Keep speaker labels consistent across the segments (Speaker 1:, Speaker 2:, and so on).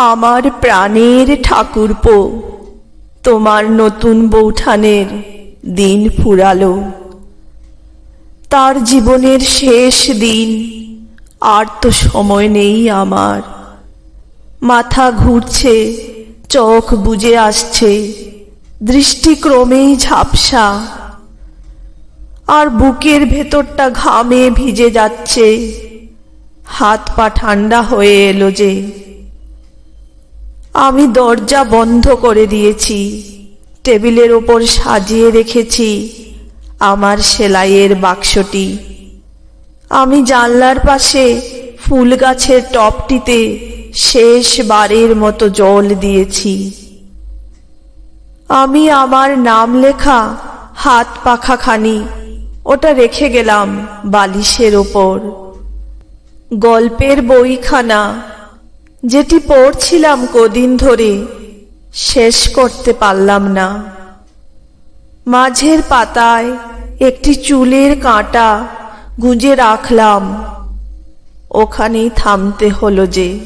Speaker 1: আমার প্রাণের ঠাকুরপো তোমার নতুন বৌঠানের দিন ফুরালো। তার জীবনের শেষ দিন, আর তো সময় নেই আমার। মাথা ঘুরছে, চোখ বুজে আসছে দৃষ্টি ক্রমেই ঝাপসা। আর বুকের ভেতরটা ঘামে ভিজে যাচ্ছে। হাত পা ঠান্ডা হয়ে এলো যে। আমি দরজা বন্ধ করে দিয়েছি, টেবিলের ওপর সাজিয়ে রেখেছি আমার সেলাইয়ের বাক্সটি। আমি জানলার পাশে ফুল গাছের টপটিতে শেষবারের মতো জল দিয়েছি। আমি আমার নাম লেখা হাত পাখাখানি, ওটা রেখে গেলাম বালিশের ওপর। গল্পের বইখানা যেটি পড়ছিলাম কদিন ধরে, শেষ করতে পারলাম না। মাঝের পাতায় একটি চুলের কাঁটা গুঁজে রাখলাম। ওখানেই থামতে হলো যে,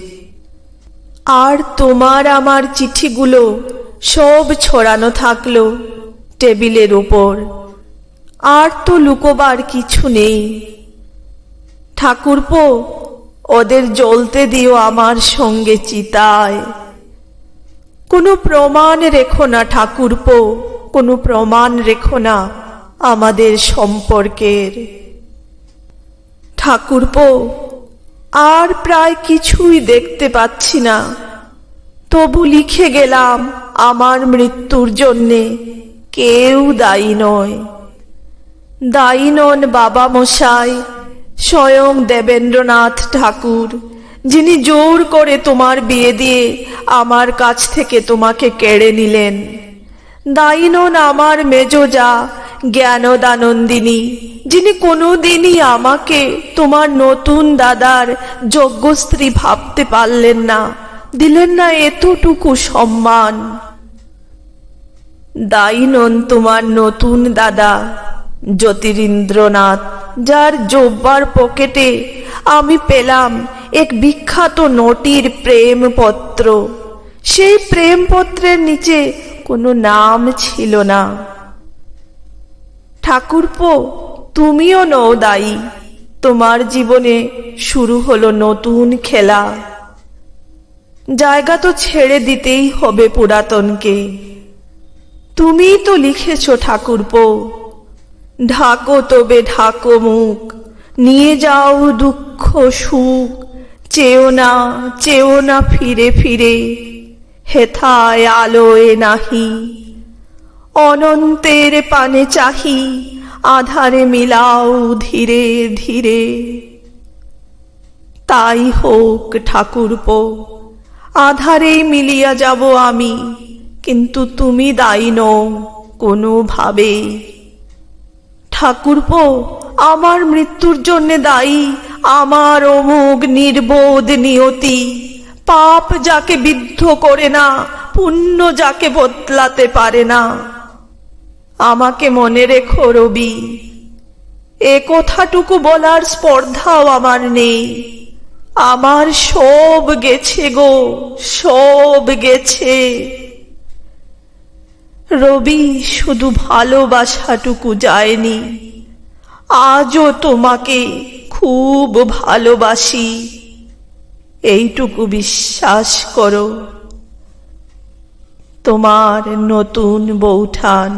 Speaker 1: আর তোমার আমার চিঠিগুলো সব ছড়ানো থাকল টেবিলের ওপর আর তো লুকোবার কিছু নেই। ঠাকুরপো ওদের জ্বলতে দিও আমার সঙ্গে চিতায়। কোনো প্রমাণ রেখো না ঠাকুরপো, কোনো প্রমাণ রেখো না আমাদের সম্পর্কের। ঠাকুরপো, আর প্রায় কিছুই দেখতে পাচ্ছি না। তবু লিখে গেলাম আমার মৃত্যুর জন্যে কেউ দায়ী নয়। দায়ী নন বাবা মশাই স্বয়ং দেবেন্দ্রনাথ ঠাকুর, যিনি জোর করে তোমার বিয়ে দিয়ে আমার কাছ থেকে তোমাকে কেড়ে নিলেন। দায়ী নন আমার মেজোজা জ্ঞানদানন্দিনী, যিনি কোনোদিনই আমাকে তোমার নতুন দাদার যোগ্য স্ত্রী ভাবতে পারলেন না, দিলেন না এতটুকু সম্মান। দায়ী নন তোমার নতুন দাদা, জ্যোতিরিন্দ্রনাথ যার জোব্বার পকেটে আমি পেলাম এক বিখ্যাত নটির প্রেমপত্র। সেই প্রেমপত্রের নিচে কোনো নাম ছিল না। ঠাকুরপো, তুমিও নও দায়ী। তোমার জীবনে শুরু হলো নতুন খেলা। জায়গা তো ছেড়ে দিতেই হবে পুরাতনকে। তুমিই তো লিখেছ ঠাকুরপো। ঢাকো তবে ঢাকো মুখ, নিয়ে যাও দুঃখ সুখ, চেও না চেও না ফিরে ফিরে, হেথায় আলোয় নাহি। অনন্তের পানে চাহি, আধারে মিলাও ধীরে ধীরে। তাই হোক ঠাকুরপো, আধারেই মিলিয়া যাব আমি, কিন্তু তুমি দায়ী নও কোনোভাবে ঠাকুরপো, আমার মৃত্যুর জন্য দায়ী, আমার অমুক নির্বোধ নিয়তি। পাপ যাকে বিদ্ধ করে না, পুণ্য যাকে বদলাতে পারে না। আমাকে মনে রেখো রবি, এ কথাটুকু বলার স্পর্ধাও আমার নেই। আমার সব গেছে গো, সব গেছে। রবি শুধু ভালোবাসাটুকু যায়নি। আজও তোমাকে খুব ভালোবাসি। এইটুকু বিশ্বাস করো। তোমার নতুন বৌঠান